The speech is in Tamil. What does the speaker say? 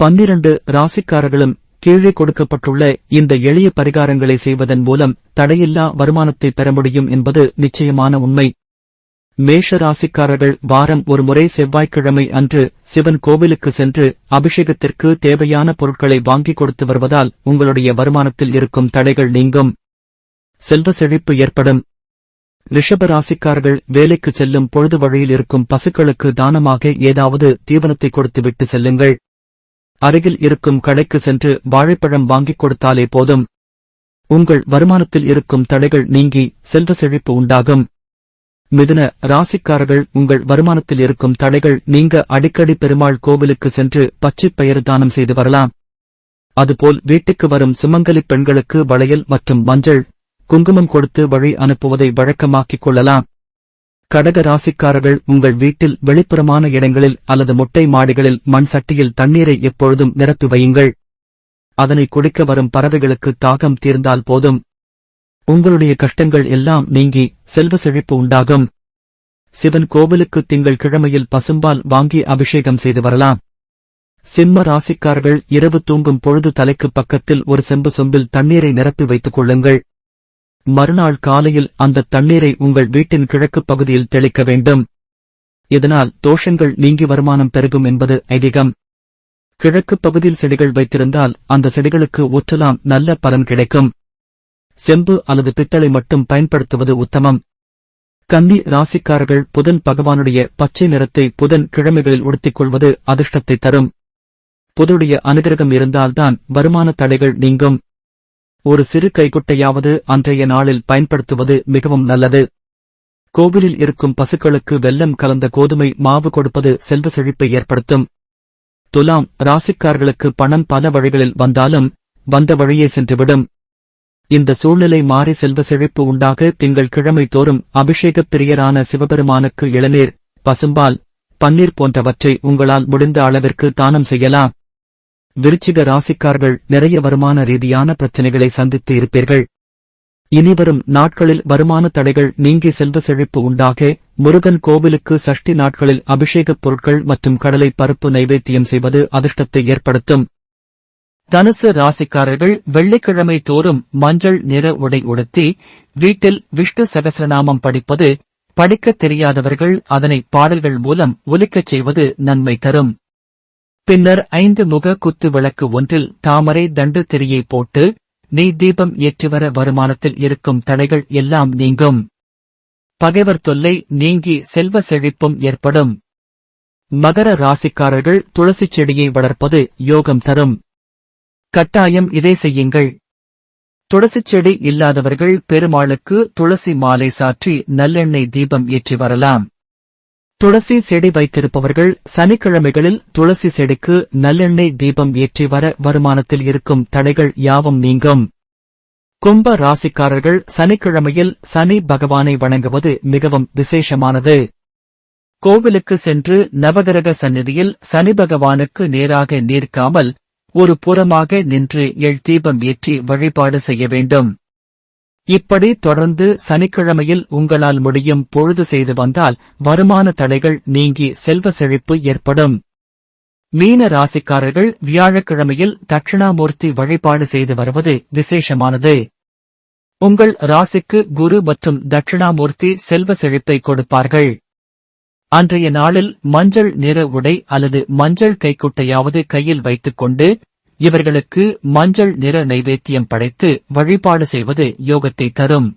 பன்னிரண்டு ராசிக்காரர்களும் கீழே கொடுக்கப்பட்டுள்ள இந்த எளிய பரிகாரங்களை செய்வதன் மூலம் தடையில்லா வருமானத்தை பெற முடியும் என்பது நிச்சயமான உண்மை. மேஷ ராசிக்காரர்கள் வாரம் ஒரு முறை செவ்வாய்க்கிழமை அன்று சிவன் கோவிலுக்கு சென்று அபிஷேகத்திற்கு தேவையான பொருட்களை வாங்கிக் கொடுத்து வருவதால் உங்களுடைய வருமானத்தில் இருக்கும் தடைகள் நீங்கும். செல்வ செழிப்பு ஏற்படும். ரிஷப ராசிக்காரர்கள் வேலைக்கு செல்லும் பொழுது வழியில் இருக்கும் பசுக்களுக்கு தானமாக ஏதாவது தீவனத்தை கொடுத்துவிட்டு செல்லுங்கள். அருகில் இருக்கும் கடைக்கு சென்று வாழைப்பழம் வாங்கிக் கொடுத்தாலே போதும். உங்கள் வருமானத்தில் இருக்கும் தடைகள் நீங்கி செல்வ செழிப்பு உண்டாகும். மிதுன ராசிக்காரர்கள் உங்கள் வருமானத்தில் இருக்கும் தடைகள் நீங்க அடிக்கடி பெருமாள் கோவிலுக்கு சென்று பச்சைப் பெயர் தானம் செய்து வரலாம். அதுபோல் வீட்டுக்கு வரும் சுமங்கலிப் பெண்களுக்கு வளையல் மற்றும் மஞ்சள் குங்குமம் கொடுத்து வழி அனுப்புவதை வழக்கமாக்கிக் கொள்ளலாம். கடக ராசிக்காரர்கள் உங்கள் வீட்டில் வெளிப்புறமான இடங்களில் அல்லது முட்டை மாடிகளில் மண் சட்டியில் தண்ணீரை எப்பொழுதும் நிரப்பி வையுங்கள். அதனை குடிக்க வரும் பறவைகளுக்கு தாகம் தீர்ந்தால் போதும். உங்களுடைய கஷ்டங்கள் எல்லாம் நீங்கி செல்வ செழிப்பு உண்டாகும். சிவன் கோவிலுக்கு திங்கள் கிழமையில் பசும்பால் வாங்கி அபிஷேகம் செய்து வரலாம். சிம்ம ராசிக்காரர்கள் இரவு தூங்கும் பொழுது தலைக்கு பக்கத்தில் ஒரு செம்பு சொம்பில் தண்ணீரை நிரப்பி வைத்துக் கொள்ளுங்கள். மறுநாள் காலையில் அந்த தண்ணீரை உங்கள் வீட்டின் கிழக்கு பகுதியில் தெளிக்க வேண்டும். இதனால் தோஷங்கள் நீங்கி வருமானம் பெருகும் என்பது ஐதீகம். கிழக்கு பகுதியில் செடிகள் வைத்திருந்தால் அந்த செடிகளுக்கு ஊற்றலாம் நல்ல பலன் கிடைக்கும். செம்பு அல்லது பித்தளை மட்டும் பயன்படுத்துவது உத்தமம். கன்னி ராசிக்காரர்கள் புதன் பகவானுடைய பச்சை நிறத்தை புதன் கிழமைகளில் உடுத்திக் கொள்வது அதிர்ஷ்டத்தை தரும். புதுடைய அனுகிரகம் இருந்தால்தான் வருமான தடைகள் நீங்கும். ஒரு சிறு கைக்குட்டையாவது அன்றைய நாளில் பயன்படுத்துவது மிகவும் நல்லது. கோவிலில் இருக்கும் பசுக்களுக்கு வெல்லம் கலந்த கோதுமை மாவு கொடுப்பது செல்வ செழிப்பை ஏற்படுத்தும். துலாம் ராசிக்காரர்களுக்கு பணம் பல வழிகளில் வந்தாலும் வந்த வழியே சென்றுவிடும். இந்த சூழ்நிலை மாறி செல்வ செழிப்பு உண்டாக திங்கள் கிழமை தோறும் அபிஷேகப் பிரியரான சிவபெருமானுக்கு இளநீர் பசும்பால் பன்னீர் போன்றவற்றை உங்களால் முடிந்த அளவிற்கு தானம் செய்யலாம். விருச்சிக ராசிக்கார்கள் நிறைய வருமான ரீதியான பிரச்சனைகளை சந்தித்து இருப்பீர்கள். இனிவரும் நாட்களில் வருமான தடைகள் நீங்கி செல்வ செழிப்பு உண்டாக முருகன் கோவிலுக்கு சஷ்டி நாட்களில் அபிஷேகப் பொருட்கள் மற்றும் கடலை பருப்பு நைவேத்தியம் செய்வது அதிர்ஷ்டத்தை ஏற்படுத்தும். தனுசு ராசிக்காரர்கள் வெள்ளிக்கிழமை தோறும் மஞ்சள் நிற உடை உடுத்தி வீட்டில் விஷ்ணு சகசிரநாமம் படிப்பது படிக்கத் தெரியாதவர்கள் அதனை பாடல்கள் மூலம் ஒலிக்கச் செய்வது நன்மை தரும். பின்னர் ஐந்து முக குத்து விளக்கு ஒன்றில் தாமரை தண்டு திரியை போட்டு நெய் தீபம் ஏற்றிவர வருமானத்தில் இருக்கும் தடைகள் எல்லாம் நீங்கும். பகைவர் தொல்லை நீங்கி செல்வ செழிப்பும் ஏற்படும். மகர ராசிக்காரர்கள் துளசி செடியை வளர்ப்பது யோகம் தரும். கட்டாயம் இதை செய்யுங்கள். துளசிச் செடி இல்லாதவர்கள் பெருமாளுக்கு துளசி மாலை சாற்றி நல்லெண்ணெய் தீபம் ஏற்றி வரலாம். துளசி செடி வைத்திருப்பவர்கள் சனிக்கிழமைகளில் துளசி செடிக்கு நல்லெண்ணெய் தீபம் ஏற்றி வர வருமானத்தில் இருக்கும் தடைகள் யாவும் நீங்கும். கும்ப ராசிக்காரர்கள் சனிக்கிழமையில் சனி பகவானை வணங்குவது மிகவும் விசேஷமானது. கோவிலுக்கு சென்று நவகிரக சந்நிதியில் சனி பகவானுக்கு நேராக நீர்க்காமல் ஒரு புறமாக நின்று எள் தீபம் ஏற்றி வழிபாடு செய்ய வேண்டும். இப்படி தொடர்ந்து சனிக்கிழமையில் உங்களால் முடியும் பொழுது செய்து வந்தால் வருமான தடைகள் நீங்கி செல்வ செழிப்பு ஏற்படும். மீன ராசிக்காரர்கள் வியாழக்கிழமையில் தட்சிணாமூர்த்தி வழிபாடு செய்து வருவது விசேஷமானது. உங்கள் ராசிக்கு குரு மற்றும் தட்சிணாமூர்த்தி செல்வ செழிப்பை கொடுப்பார்கள். அன்றைய நாளில் மஞ்சள் நிற உடை அல்லது மஞ்சள் கைக்குட்டையாவது கையில் வைத்துக்கொண்டு இவர்களுக்கு மஞ்சள் நிற நைவேத்தியம் படைத்து வழிபாடு செய்வது யோகத்தை தரும்.